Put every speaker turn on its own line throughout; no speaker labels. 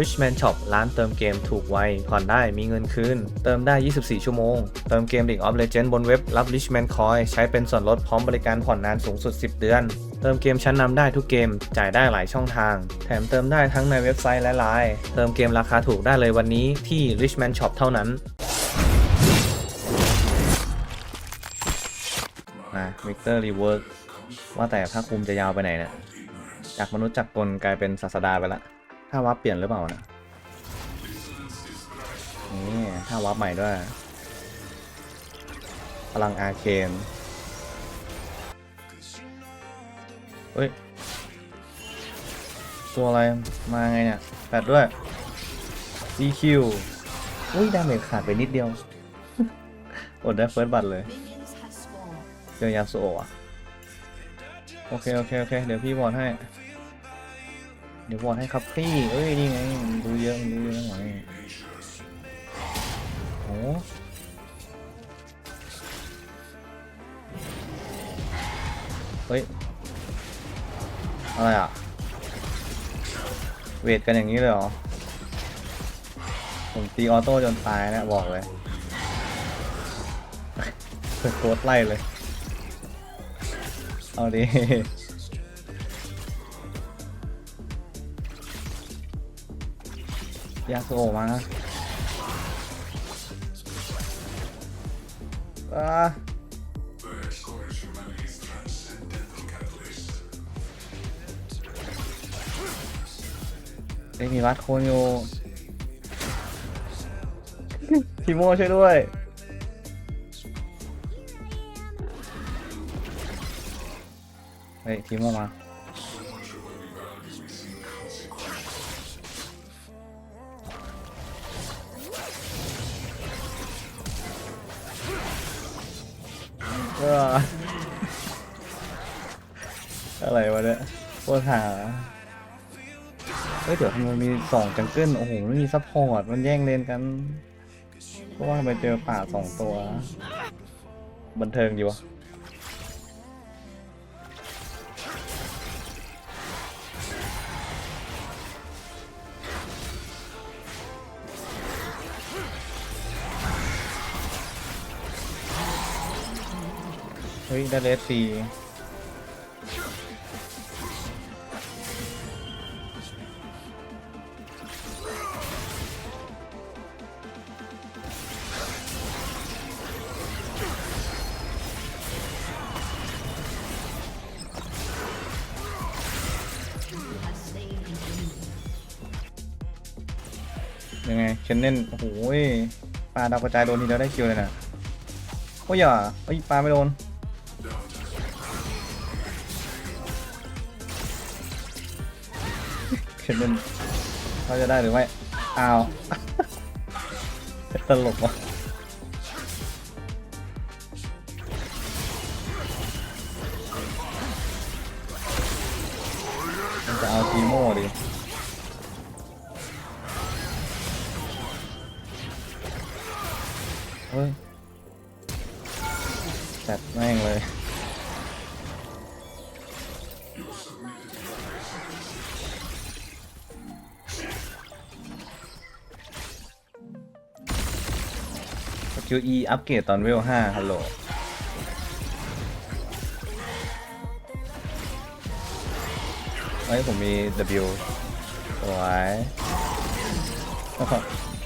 Richman Shop ร้านเติมเกมถูกไว ผ่อนได้มีเงินคืน เติมได้ 24 ชั่วโมง เติมเกม League of Legends บนเว็บรับ Richman Coin ใช้เป็นส่วนลดพร้อมบริการผ่อนนานสูงสุด 10 เดือน เติมเกมชั้นนำได้ทุกเกม จ่ายได้หลายช่องทาง แถมเติมได้ทั้งในเว็บไซต์และไลน์เติมเกมราคาถูกได้เลยวันนี้ที่ Richman Shop เท่านั้นมาวิกเตอร์รีเวิร์กว่าแต่ภาคภูมิจะยาวไปไหนเนี่ยจากมนุษย์จักรกลกลายเป็นศาสดาไปละ ถ้าวับเปลี่ยนหรือเปล่านะนี่ถ้าวับใหม่ด้วย พลังอาเคนเฮ้ย ตัวอะไร มาไงเนี่ยแปดด้วย DQ อุ้ย ดาเมจขาดไปนิดเดียว อดได้เฟิร์สบัตเลย เจอยาสุโอะอะโอเค โอเค โอเค เดี๋ยวพี่วอดให้ เดี๋ยววอดให้ครับพี่เอ้ยนี่ไงมันดูเยอะมันดูเยอะหน่อยโอ้เฮ้ยอะไรอะ เวทกันอย่างนี้เลยเหรอ ผมตีออโต้จนตายนะบอกเลยโคตรไล่เลย เอาดิ ยาสโอมาอ่าเอ้ยมีวัดโคนอยู่ทีโมช่วยด้วย เฮ้ยทีโมมา โคตรหาเฮ้ยเดี๋ยวทำไมมีสองจังเกิลโอ้โหไม่มีซัพพอร์ตมันแย่งเลนกันเพราะว่าไปเจอป่าสองตัว บันเทิงดีวะเฮ้ยได้เลสซี เชนเน่นโอ้โหยปลาดาวกระจายโดนทีเดียวได้คิวเลยนะโอ้ยอย่าเอ้ยปลาไม่โดนเชนเน่นเขาจะได้หรือไม่อ้าวตลกว่ะ สกิล E อัปเกรดตอนเวล5ฮัลโหลเฮ้ยผมมี W สวยโอ้โห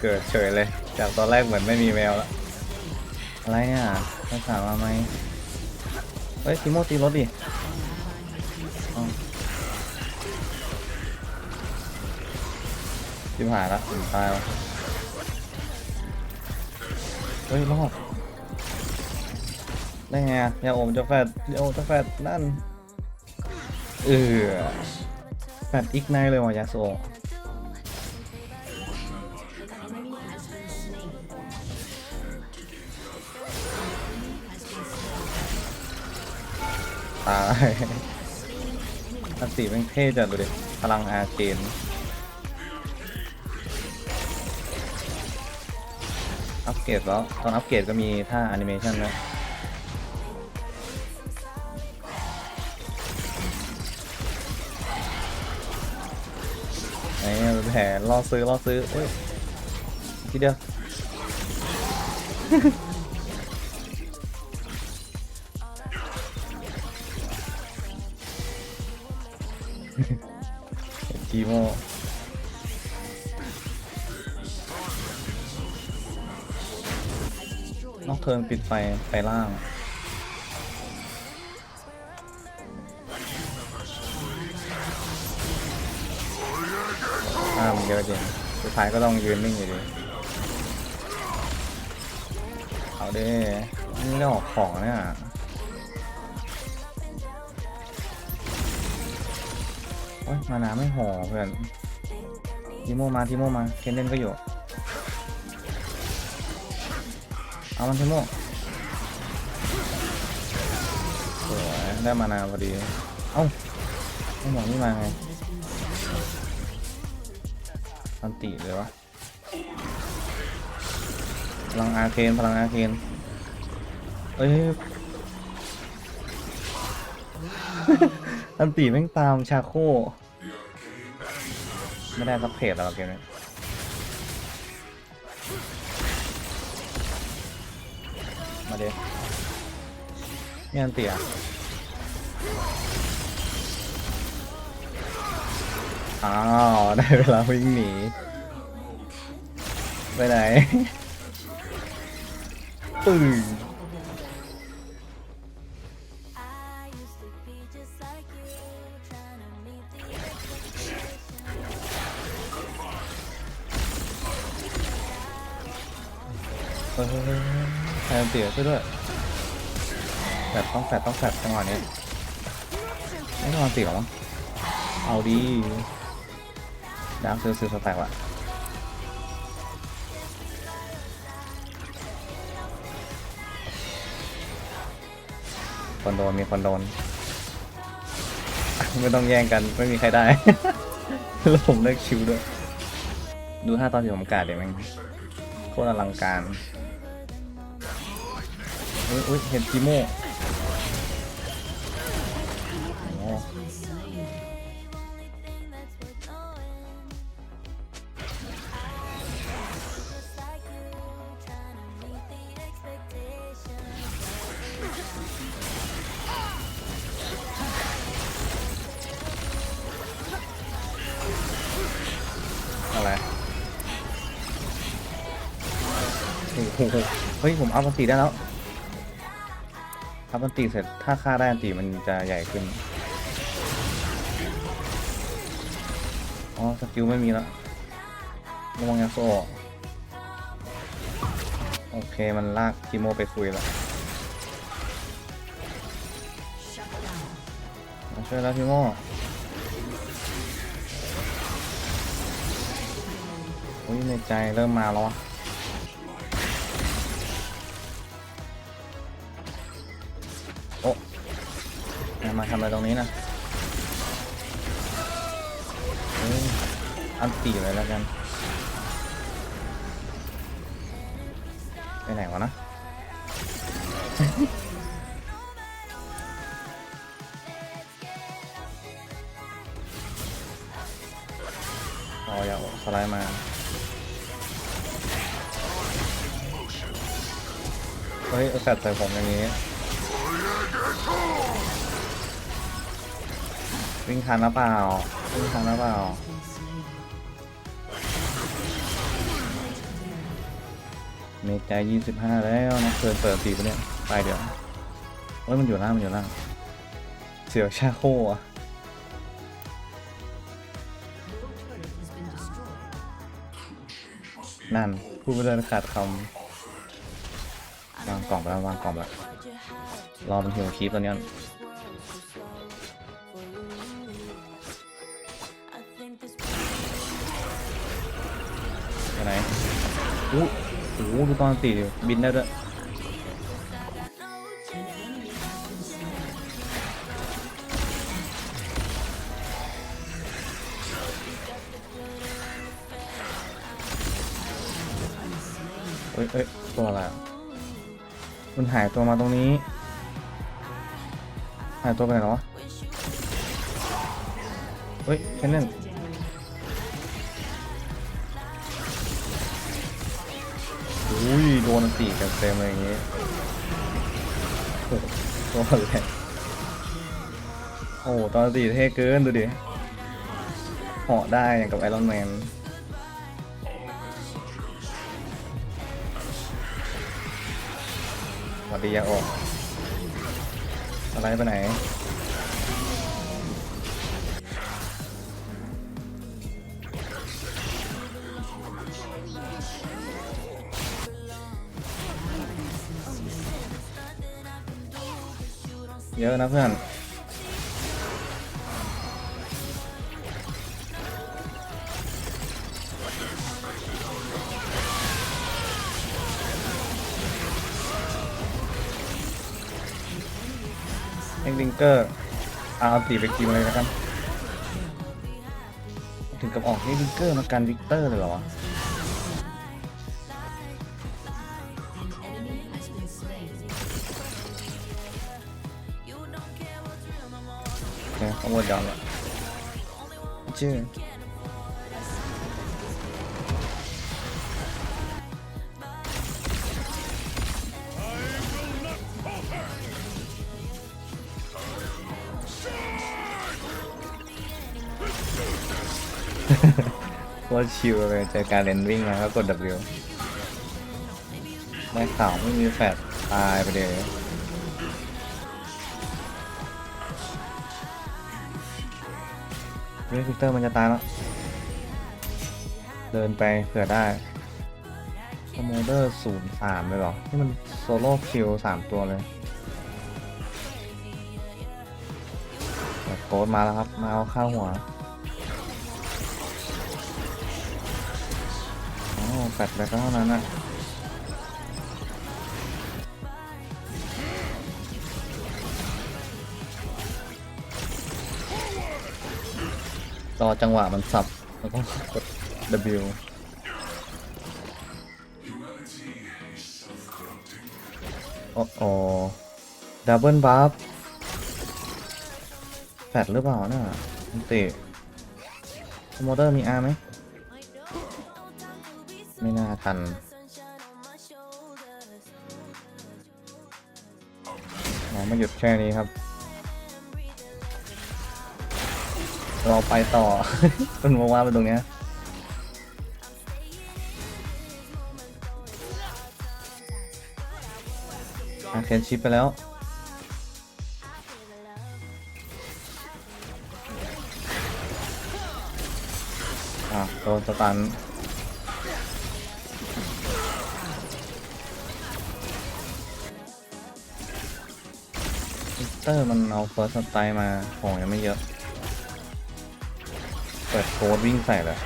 เกิดเฉยเลย จากตอนแรกเหมือนไม่มีแมวแล้วอะไรอะภาษามาไหมเฮ้ยทิโมตีรถดิอ้าวชิบหายละผมตายวะ เฮ้ยรอดได้ไงอะยาโอมจะแฟดยาโอมจะแฟดนั่นเออแฟดอีกไนเลยว่ะยาโซตายอันสีแม่งเท่จัดเลยพลังอาเคน อัปเกรดแล้วตอนอัปเกรดก็มีท่าแอนิเมชันแล้วไอะแผลรอซื้อรอซื้อเอ้ยทีเดียวกีโม เทิร์นปิดไฟไปล่างอ่ามันเยอะจริงสุดท้ายก็ต้องยืนนิ่งอยู่ดีเอาดินี่ไม่ได้ออกของเนี่ยโอ้ยมานาไม่ห่อเพื่อนทิโมมาทิโมมาเคนเล่นก็อยู่ เอามันทิโมสวยได้มานาพอดี เอ้าไอ้หมอนี่มาไงอันติเลยวะ พลังอาเคนพลังอาเคนเอ้ยอันติแม่งตามชาโค ไม่ได้สักเพจแล้วเกมนี้ มาเด็นี่อันติอะอ้าว ได้เวลาวิ่งหนี ไปไหนตึง เสียช่วยด้วยแฟดต้องแฟดต้องแฟดจังหวะนี้ไม่ต้องเสียหรอเอาดีดาวซื้อซื้อสแต็กละคนโดนมีคนโดน ไม่ต้องแย่งกันไม่มีใครได้ แล้วผมเลิกชิวด้วย ดูท่าตอนที่ผมกาดเดี๋ยวม่งโคตรอลังการ อุ้ยอุ้ยเห็นจิโม่อะไรโอ้โหเฮ้ย ผมเอาภาษีได้แล้ว อัพอันตีเสร็จถ้าฆ่าได้อันตีมันจะใหญ่ขึ้น อ๋อสกิลไม่มีแล้วระวังยาโซออกโอเคมันลากคิโมไปคุยแล้วมาช่วยแล้วคิโมอุ้ยในใจเริ่มมาแล้ววะ มาทำอะไรตรงนี้นะอันตีเลยแล้วกันไปไหนวะนะรออย่าสไลด์มาเฮ้ยเอาแฟดใส่ผมอย่างนี้ วิ่งทันหรือเปล่าวิ่งทันหรือเปล่าเมจายี่สิบห้าแล้วนะเกินเปิดตีไปเนี่ยไปเดี๋ยวเฮ้ยมันอยู่ล่างมันอยู่ล่างเสียวชาโคอะนั่นพูดไม่ได้ขาดคำวางกล่องไปแล้ววางกล่องไปรอมันหิวคีปตอนนี้ อู้หูดูตอนตีบินได้ด้วยเอ้ยเอ้ยตัวอะไรอะมันหายตัวมาตรงนี้ หายตัวไปไหนแล้ววะเฮ้ยแค่นั้น ตีกันเต็มเลยอย่างงี้โอ้โหโคตรแรงโอ้ตอนตีเท่เกินดูดิเหาะได้อย่างกับไอรอนแมนสวัสดียาออกอะไรไปไหน เยอะนะเพื่อนเอ็งดิงเกอร์เอาตีไปกินเลยแล้วกันถึงกับออกให้ดิงเกอร์มากันวิกเตอร์เลยเหรอ วะโอเคขโมยอมละชื่อโคตรชิลเลยเจอการเลนวิ่งมาก็กด W ไม่ข่าวไม่มีแฟดตายไปเลย เฮ้ยฟิกเตอร์มันจะตายแล้ว เดินไปเผื่อได้คอมโมเดอร์ศูนย์สามเลยเหรอ นี่มันโซโล่คิวสามตัวเลยโค้ดมาแล้วครับ มาเอาข้าวหัวอ๋อแฟดไปก็เท่านั้นนะ รอจังหวะมันสับ แล้วก็กด W โอ้โอดับเบิลบัฟแฟดหรือเปล่าน่ะมันติโมเดอร์มี R ไหม ไม่น่าทันเราไม่หยุดแค่นี้ครับ เราไปต่อเป็นมว่าไปตรงเนี้ยอาเคนชิปไปแล้ว อะโดนสตันวิกเตอร์มันเอาเฟิร์สสไตล์มาของยังไม่เยอะ เปิดโค้ดวิ่งใส่เลย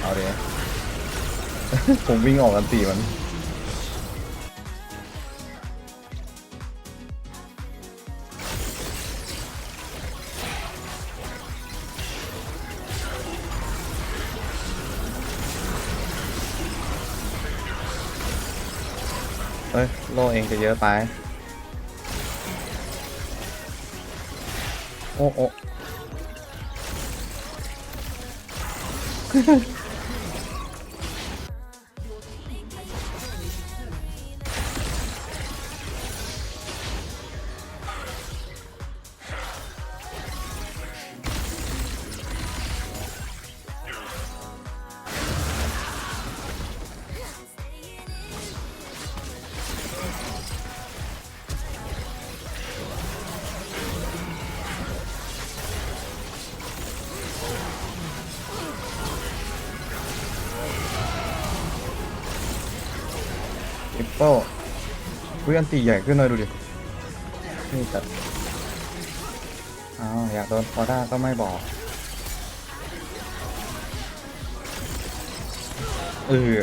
เอาเดี๋ยวผมวิ่งออกกันตีมันเฮ้ย โลเองจะเยอะไป โอ้โอ้ 呵 呵 ทริปเปิลวิอันตีใหญ่ขึ้นหน่อยดูดิ นี่จัดอ้าวอยากโดนคอด้าก็ไม่บอกเออ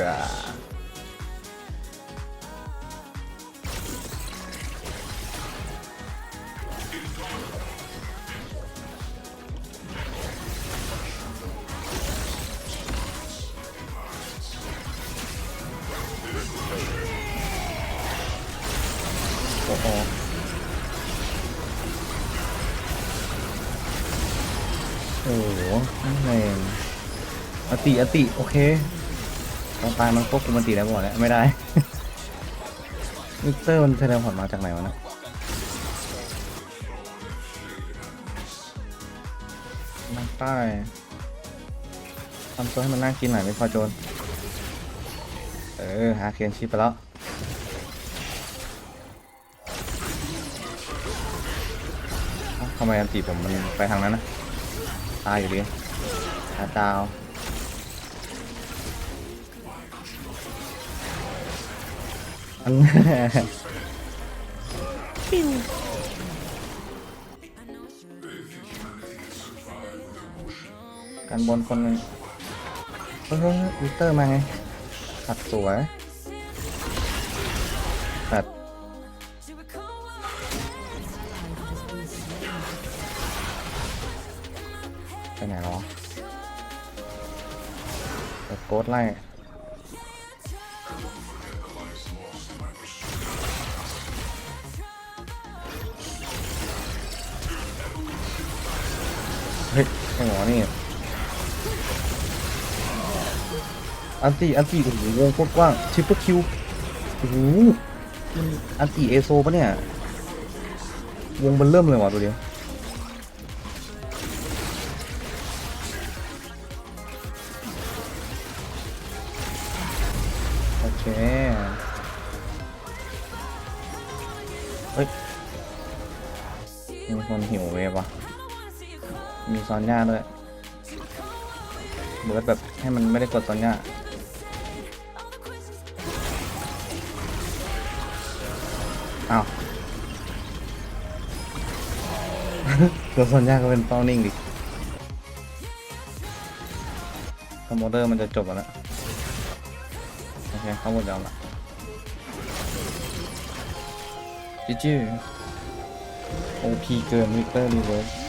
โอ้โหโอ้โหแรงอติอติโอเคตรงตายมันควบคุมมันตีได้หมดแล้วไม่ได้มิกเตอร์มันเทเลพอร์ตมาจากไหนวะนะนั่งใต้ทำตัวให้มันน่ากินหน่อยไม่พอโจนเออ หาเคียนชีพไปแล้วำไมอันตีผมมันไปทางนั้นนะ ตายอยู่ดีหาดาวอันกันบนคนนึงเฮ้ยเฮ้ยวิเตอร์มาไงตัดสวย ไปไหนหรอเปิดโกดไล่เฮ้ยไอ้หมอนี่อันตีอันตีโอ้โหวงโคตรกว้างชิปเปอร์คิวโอ้โหมันอันตีเอโซปะเนี่ย วงมันเริ่มเลยว่ะตัวเดียว มีคนหิวเวฟวะมีซอนย่าด้วยเบิร์ดแบบให้มันไม่ได้กดซอนย่าอ้าวกดซอนย่าก็เป็นเป้านิ่งดิคอมโมเดอร์มันจะจบแล้วโอเคเข้าหมดแล้วละจิจิ โอพีเกินวิกเตอร์รีเวิร์ส